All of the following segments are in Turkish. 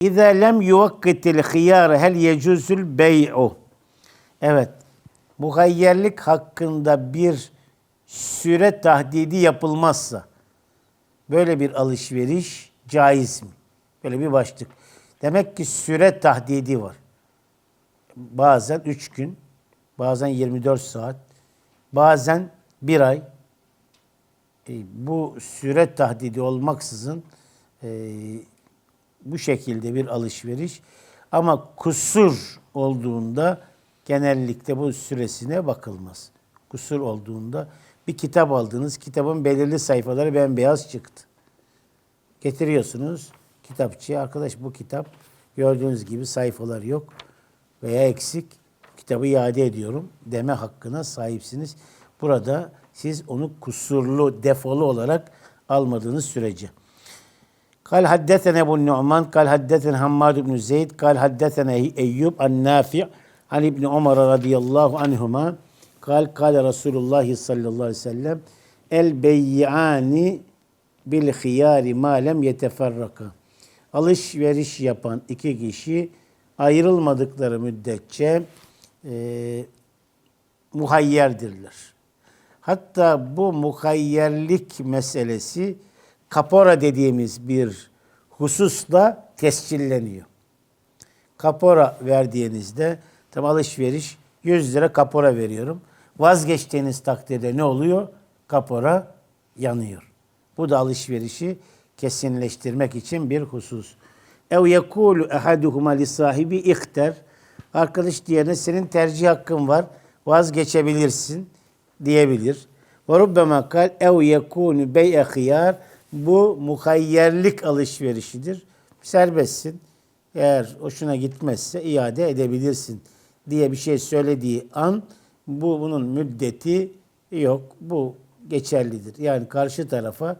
İza lem yuvakkitil hiyar hel yecuzul bey'u. Evet. Muhayyerlik hakkında bir süre tahdidi yapılmazsa böyle bir alışveriş caiz mi? Böyle bir başlık. Demek ki süre tahdidi var. Bazen 3 gün, bazen 24 saat, bazen bir ay. E, bu süre tahdidi olmaksızın e, bu şekilde bir alışveriş ama kusur olduğunda genellikle bu süresine bakılmaz. Kusur olduğunda bir kitap aldınız, kitabın belirli sayfaları bembeyaz çıktı. Getiriyorsunuz kitapçıya, arkadaş bu kitap gördüğünüz gibi sayfalar yok veya eksik. Kitabı iade ediyorum deme hakkına sahipsiniz. Burada siz onu kusurlu, defolu olarak almadığınız sürece. قال حدثنا ابو النعمان قال حدثنا حماد بن زيد قال حدثنا ايوب النافع عن ابن عمر رضي الله عنهما قال قال رسول الله صلى الله عليه وسلم البيعان بالخيار ما لم يتفرقا alışveriş yapan iki kişi ayrılmadıkları müddetçe e, muhayyerdirler. Hatta bu muhayyerlik meselesi kapora dediğimiz bir hususla tescilleniyor. Kapora verdiğinizde tam alışveriş 100 lira kapora veriyorum. Vazgeçtiğiniz takdirde ne oluyor? Kapora yanıyor. Bu da alışverişi kesinleştirmek için bir husus. Ev yekulu ehaduhuma li sahibi ihter. Arkadaş diğerine senin tercih hakkın var. Vazgeçebilirsin diyebilir. Ve rubbema kal ev yekunu bey'e hıyar. Bu muhayyerlik alışverişidir. Serbestsin. Eğer hoşuna gitmezse iade edebilirsin diye bir şey söylediği an bu bunun müddeti yok. Bu geçerlidir. Yani karşı tarafa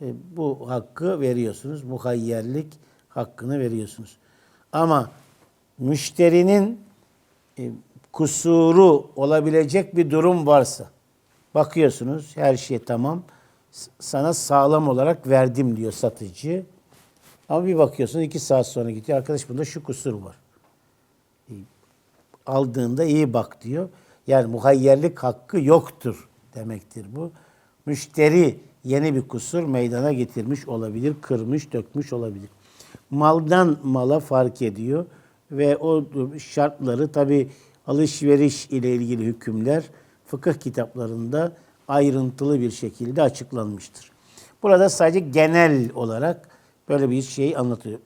e, bu hakkı veriyorsunuz. Muhayyerlik hakkını veriyorsunuz. Ama müşterinin e, kusuru olabilecek bir durum varsa bakıyorsunuz her şey tamam. Sana sağlam olarak verdim diyor satıcı. Ama bir bakıyorsun iki saat sonra gidiyor. Arkadaş bunda şu kusur var. Aldığında iyi bak diyor. Yani muhayyerlik hakkı yoktur demektir bu. Müşteri yeni bir kusur meydana getirmiş olabilir, kırmış, dökmüş olabilir. Maldan mala fark ediyor ve o şartları tabi alışveriş ile ilgili hükümler fıkıh kitaplarında ayrıntılı bir şekilde açıklanmıştır. Burada sadece genel olarak böyle bir şey anlatıyor.